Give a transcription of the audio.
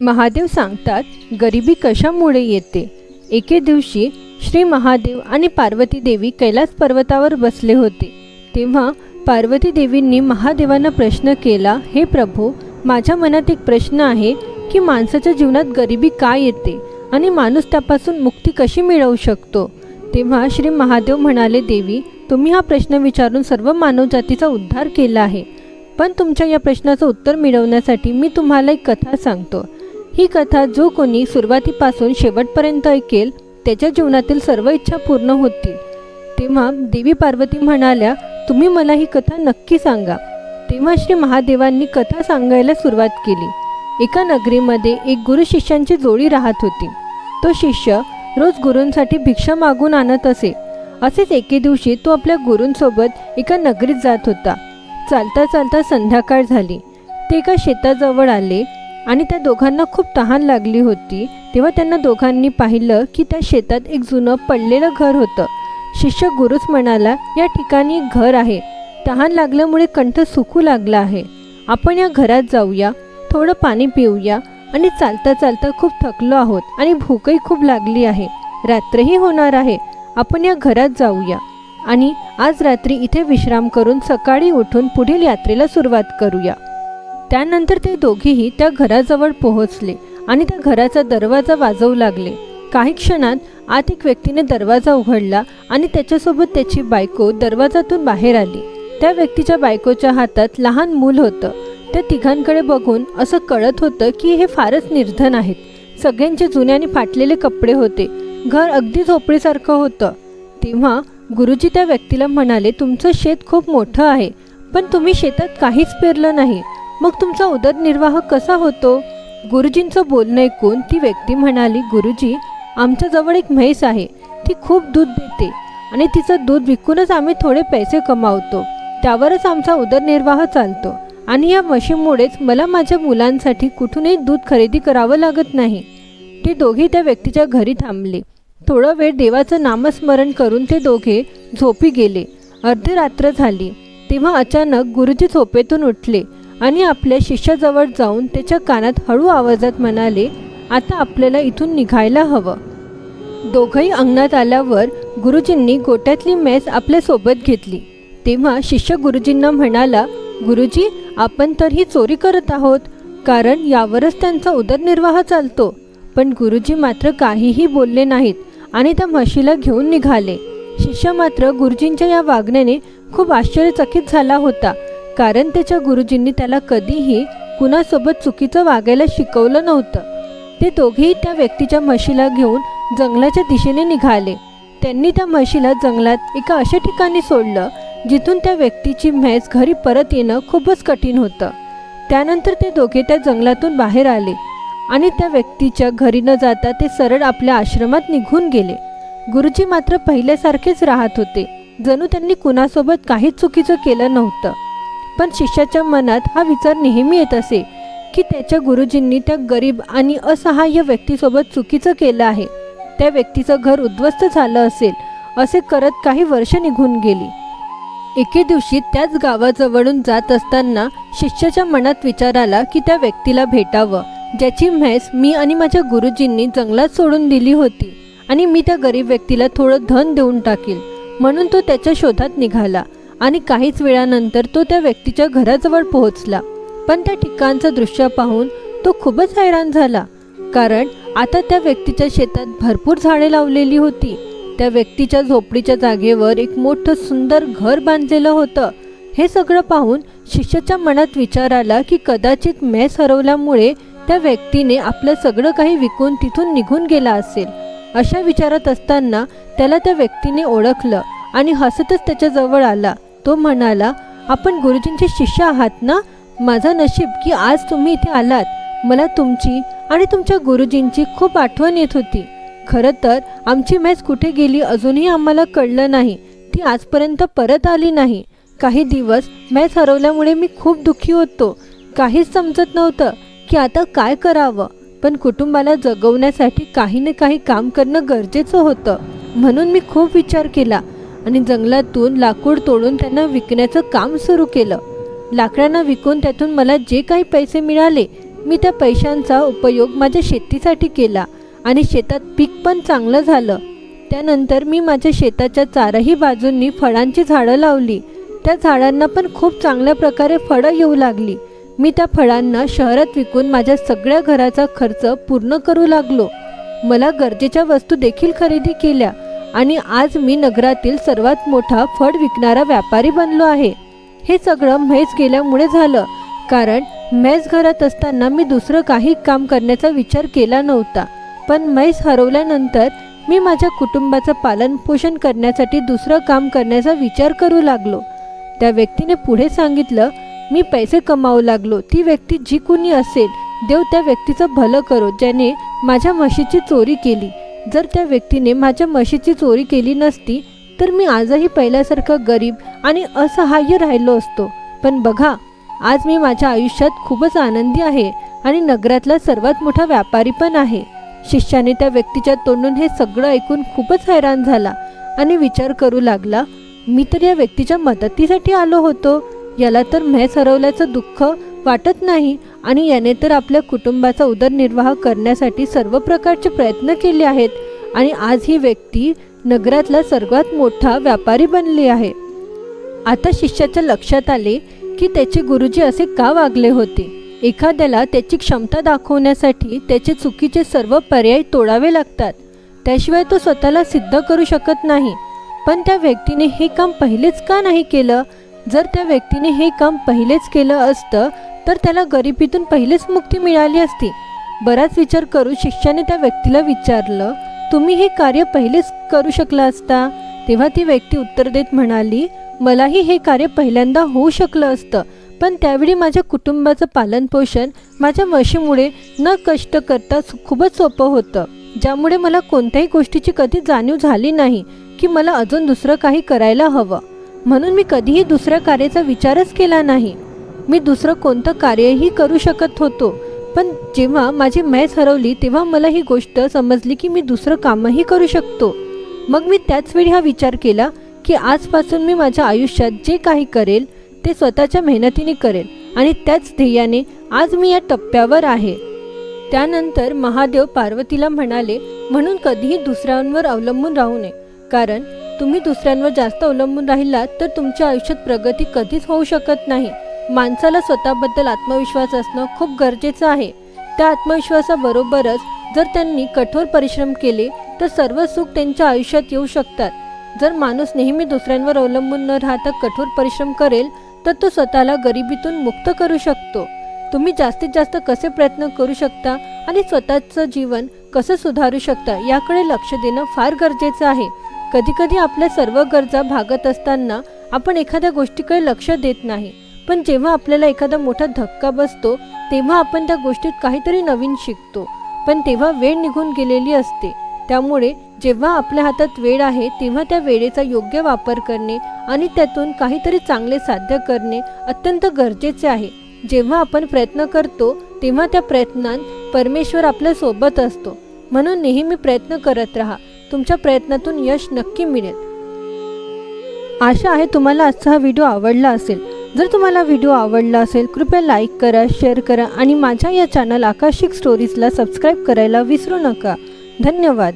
महादेव सांगतात गरिबी कशामुळे येते? एके दिवशी श्री महादेव आणि पार्वती देवी कैलास पर्वतावर बसले होते. तेव्हा पार्वती देवींनी महादेवांना प्रश्न केला हे प्रभू माझ्या मनात एक प्रश्न आहे की माणसाच्या जीवनात गरिबी का येते आणि माणूस त्यापासून मुक्ती कशी मिळवू शकतो? तेव्हा श्री महादेव म्हणाले देवी तुम्ही हा प्रश्न विचारून सर्व मानवजातीचा उद्धार केला आहे. पण तुमच्या या प्रश्नाचं उत्तर मिळवण्यासाठी मी तुम्हाला एक कथा सांगतो. ही कथा जो कोणी सुरुवातीपासून शेवटपर्यंत ऐकेल त्याच्या जीवनातील सर्व इच्छा पूर्ण होतील. तेव्हा देवी पार्वती म्हणाल्या तुम्ही मला ही कथा नक्की सांगा. तेव्हा श्री महादेवांनी कथा सांगायला सुरुवात केली. एका नगरीमध्ये एक गुरु शिष्यांची जोडी राहत होती. तो शिष्य रोज गुरूंसाठी भिक्षा मागून आणत असे. असेच एके दिवशी तो आपल्या गुरूंसोबत एका नगरीत जात होता. चालता चालता संध्याकाळ झाली. ते एका शेताजवळ आले. आणि त्या दोघांना खूप तहान लागली होती तेव्हा त्यांना दोघांनी पाहिलं की त्या शेतात एक जुनं पडलेलं घर होतं. शिष्य गुरुच म्हणाला या ठिकाणी एक घर आहे. तहान लागल्यामुळे कंठ सुकू लागला आहे. आपण या घरात जाऊया थोडं पाणी पिऊया आणि चालता चालता खूप थकलो आहोत आणि भूकही खूप लागली आहे. रात्रही होणार आहे. आपण या घरात जाऊया. आणि आज रात्री इथे विश्राम करून सकाळी उठून पुढील यात्रेला सुरुवात करूया. त्यानंतर ते दोघेही त्या घराजवळ पोहोचले आणि त्या घराचा दरवाजा वाजवू लागले. काही क्षणात आत एक व्यक्तीने दरवाजा उघडला आणि त्याच्यासोबत त्याची बायको दरवाजातून बाहेर आली. त्या व्यक्तीच्या बायकोच्या हातात लहान मूल होतं. त्या तिघांकडे बघून असं कळत होतं की हे फारच निर्धन आहेत. सगळ्यांचे जुने आणि फाटलेले कपडे होते. घर अगदी झोपडीसारखं होतं. तेव्हा गुरुजी त्या व्यक्तीला म्हणाले तुमचं शेत खूप मोठं आहे पण तुम्ही शेतात काहीच पेरलं नाही. मग तुमचा उदरनिर्वाह कसा होतो? गुरुजींचं बोलणं ऐकून ती व्यक्ती म्हणाली गुरुजी आमच्याजवळ एक म्हैस आहे. ती खूप दूध देते आणि तिचं दूध विकूनच आम्ही थोडे पैसे कमावतो. त्यावरच आमचा उदरनिर्वाह चालतो. आणि या म्हशीमुळेच मला माझ्या मुलांसाठी कुठूनही दूध खरेदी करावं लागत नाही. ते दोघे त्या व्यक्तीच्या घरी थांबले. थोडा वेळ देवाचं नामस्मरण करून ते दोघे झोपी गेले. अर्धी रात्र झाली. तेव्हा अचानक गुरुजी झोपेतून उठले. आणि आपल्या शिष्याजवळ जाऊन त्याच्या कानात हळू आवाजात म्हणाले आता आपल्याला इथून निघायला हवं. दोघंही अंगणात आल्यावर गुरुजींनी गोट्यातली मेस आपल्यासोबत घेतली. तेव्हा शिष्य गुरुजींना म्हणाला गुरुजी आपण तर ही चोरी करत आहोत कारण यावरच त्यांचा उदरनिर्वाह चालतो. पण गुरुजी मात्र काहीही बोलले नाहीत आणि त्या म्हशीला घेऊन निघाले. शिष्य मात्र गुरुजींच्या या वागण्याने खूप आश्चर्यचकित झाला होता कारण त्याच्या गुरुजींनी त्याला कधीही कुणासोबत चुकीचं वागायला शिकवलं नव्हतं. ते दोघेही त्या व्यक्तीच्या म्हशीला घेऊन जंगलाच्या दिशेने निघाले. त्यांनी त्या म्हशीला जंगलात एका अशा ठिकाणी सोडलं जिथून त्या व्यक्तीची म्हैस घरी परत येणं खूपच कठीण होतं. त्यानंतर ते दोघे त्या जंगलातून बाहेर आले आणि त्या व्यक्तीच्या घरी न जाता ते सरळ आपल्या आश्रमात निघून गेले. गुरुजी मात्र पहिल्यासारखेच राहत होते. जणू त्यांनी कुणासोबत काहीच चुकीचं केलं नव्हतं. पण शिष्याच्या मनात हा विचार नेहमी येत असे की त्याच्या गुरुजींनी त्या गरीब आणि असहाय्य व्यक्तीसोबत चुकीचं केलं आहे. त्या व्यक्तीचं घर उद्ध्वस्त झालं असेल असे करत काही वर्ष निघून गेली. एके दिवशी त्याच गावाजवळून जात असताना शिष्याच्या मनात विचार आला की त्या व्यक्तीला भेटावं ज्याची म्हैस मी आणि माझ्या गुरुजींनी जंगलात सोडून दिली होती आणि मी त्या गरीब व्यक्तीला थोडं धन देऊन टाकील म्हणून तो त्याच्या शोधात निघाला. आणि काहीच वेळानंतर तो त्या व्यक्तीच्या घराजवळ पोहोचला. पण त्या ठिकाणचं दृश्य पाहून तो खूपच हैराण झाला. कारण आता त्या व्यक्तीच्या शेतात भरपूर झाडे लावलेली होती. त्या व्यक्तीच्या झोपडीच्या जागेवर एक मोठं सुंदर घर बांधलेलं होतं. हे सगळं पाहून शिष्याच्या मनात विचार आला की कदाचित मेस हरवल्यामुळे त्या व्यक्तीने आपलं सगळं काही विकून तिथून निघून गेला असेल. अशा विचारात असताना त्याला त्या व्यक्तीने ओळखलं आणि हसतच त्याच्याजवळ आला. तो म्हणाला आपण गुरुजींचे शिष्य आहात ना? माझा नशीब की आज तुम्ही इथे आलात. मला तुमची आणि तुमच्या गुरुजींची खूप आठवण येत होती. खरं तर आमची मॅच कुठे गेली अजूनही आम्हाला कळलं नाही. ती आजपर्यंत परत आली नाही. काही दिवस मॅच हरवल्यामुळे मी खूप दुःखी होतो. काहीच समजत नव्हतं की आता काय करावं. पण कुटुंबाला जगवण्यासाठी काही ना काही काम करणं गरजेचं होतं. म्हणून मी खूप विचार केला. आणि जंगलातून लाकूड तोडून त्यांना विकण्याचं काम सुरू केलं. लाकडांना विकून त्यातून मला जे काही पैसे मिळाले मी त्या पैशांचा उपयोग माझ्या शेतीसाठी केला आणि शेतात पीक पण चांगलं झालं. त्यानंतर मी माझ्या शेताच्या चारही बाजूंनी फळांची झाडं लावली. त्या झाडांना पण खूप चांगल्या प्रकारे फळं येऊ लागली. मी त्या फळांना शहरात विकून माझ्या सगळ्या घराचा खर्च पूर्ण करू लागलो. मला गरजेच्या वस्तू देखील खरेदी केल्या. आणि आज मी नगरातील सर्वात मोठा फळ विकणारा व्यापारी बनलो आहे. हे सगळं म्हैस गेल्यामुळे झालं कारण म्हैस घरात असताना मी दुसरं काही काम करण्याचा विचार केला नव्हता. पण म्हैस हरवल्यानंतर मी माझ्या कुटुंबाचं पालनपोषण करण्यासाठी दुसरं काम करण्याचा विचार करू लागलो. त्या व्यक्तीने पुढे सांगितलं मी पैसे कमावू लागलो. ती व्यक्ती जी कुणी असेल देव त्या व्यक्तीचं भलं करो ज्याने माझ्या म्हशीची चोरी केली. जर त्या व्यक्तीने माझ्या म्हशीची चोरी केली नसती तर मी आजही पहिल्यासारखं गरीब आणि असहाय्य राहिलो असतो. पण बघा आज मी माझ्या आयुष्यात खूपच आनंदी आहे आणि नगरातला सर्वात मोठा व्यापारी पण आहे. शिष्याने त्या व्यक्तीच्या तोंडून हे सगळं ऐकून खूपच हैराण झाला आणि विचार करू लागला मी तर या व्यक्तीच्या मदतीसाठी आलो होतो. याला तर म्हैस हरवल्याचं दुःख वाटत नाही आणि याने तर आपल्या कुटुंबाचा उदरनिर्वाह करण्यासाठी सर्व प्रकारचे प्रयत्न केले आहेत आणि आज ही व्यक्ती नगरातला सर्वात मोठा व्यापारी बनली आहे. आता शिष्याच्या लक्षात आले की त्याचे गुरुजी असे का वागले होते? एखाद्याला त्याची क्षमता दाखवण्यासाठी त्याचे चुकीचे सर्व पर्याय तोडावे लागतात. त्याशिवाय तो स्वतःला सिद्ध करू शकत नाही. पण त्या व्यक्तीने हे काम पहिलेच का नाही केलं? जर त्या व्यक्तीने हे काम पहिलेच केलं असतं तर त्याला गरिबीतून पहिलेच मुक्ती मिळाली असती. बराच विचार करून शिष्याने त्या व्यक्तीला विचारलं तुम्ही हे कार्य पहिलेच करू शकला असता? तेव्हा ती व्यक्ती उत्तर देत म्हणाली मलाही हे कार्य पहिल्यांदा होऊ शकलं असतं पण त्यावेळी माझ्या कुटुंबाचं पालनपोषण माझ्या म्हशीमुळे न कष्ट करता खूपच सोपं होतं. ज्यामुळे मला कोणत्याही गोष्टीची कधी जाणीव झाली नाही की मला अजून दुसरं काही करायला हवं. म्हणून मी कधीही दुसऱ्या कार्याचा विचारच केला नाही. मी दुसरं कोणतं कार्यही करू शकत होतो. पण जेव्हा माझी मॅच हरवली तेव्हा मला ही गोष्ट समजली की मी दुसरं कामही करू शकतो. मग मी त्याच वेळी हा विचार केला की आजपासून मी माझ्या आयुष्यात जे काही करेल ते स्वतःच्या मेहनतीने करेल आणि त्याच ध्येयाने आज मी या टप्प्यावर आहे. त्यानंतर महादेव पार्वतीला म्हणाले म्हणून कधीही दुसऱ्यांवर अवलंबून राहू नये. कारण तुम्ही दुसऱ्यांवर जास्त अवलंबून राहिलात तर तुमच्या आयुष्यात प्रगती कधीच होऊ शकत नाही. माणसाला स्वतःबद्दल आत्मविश्वास असणं खूप गरजेचं आहे. त्या आत्मविश्वासाबरोबरच जर त्यांनी कठोर परिश्रम केले तर सर्व सुख त्यांच्या आयुष्यात येऊ शकतात. जर माणूस नेहमी दुसऱ्यांवर अवलंबून न राहता कठोर परिश्रम करेल तर तो स्वतःला गरिबीतून मुक्त करू शकतो. तुम्ही जास्तीत जास्त कसे प्रयत्न करू शकता आणि स्वतःचं जीवन कसं सुधारू शकता याकडे लक्ष देणं फार गरजेचं आहे. कधीकधी आपल्या सर्व गरजा भागत असताना आपण एखाद्या गोष्टीकडे लक्ष देत नाही. पण जेव्हा आपल्याला एखादा मोठा धक्का बसतो तेव्हा आपण त्या गोष्टीत काहीतरी नवीन शिकतो. पण तेव्हा वेळ निघून गेलेली असते. त्यामुळे जेव्हा आपल्या हातात वेळ आहे तेव्हा त्या वेळेचा योग्य वापर करणे आणि त्यातून काहीतरी चांगले साध्य करणे अत्यंत गरजेचे आहे. जेव्हा आपण प्रयत्न करतो तेव्हा त्या प्रयत्नात परमेश्वर आपल्यासोबत असतो. म्हणून नेहमी प्रयत्न करत राहा. तुमच्या प्रयत्नातून यश नक्की मिळेल. आशा आहे तुम्हाला आजचा हा व्हिडिओ आवडला असेल. जर तुम्हाला व्हिडिओ आवडला असेल कृपया लाईक करा शेअर करा आणि माझ्या या चॅनल आकाशिक स्टोरीजला सबस्क्राईब करायला विसरू नका. धन्यवाद.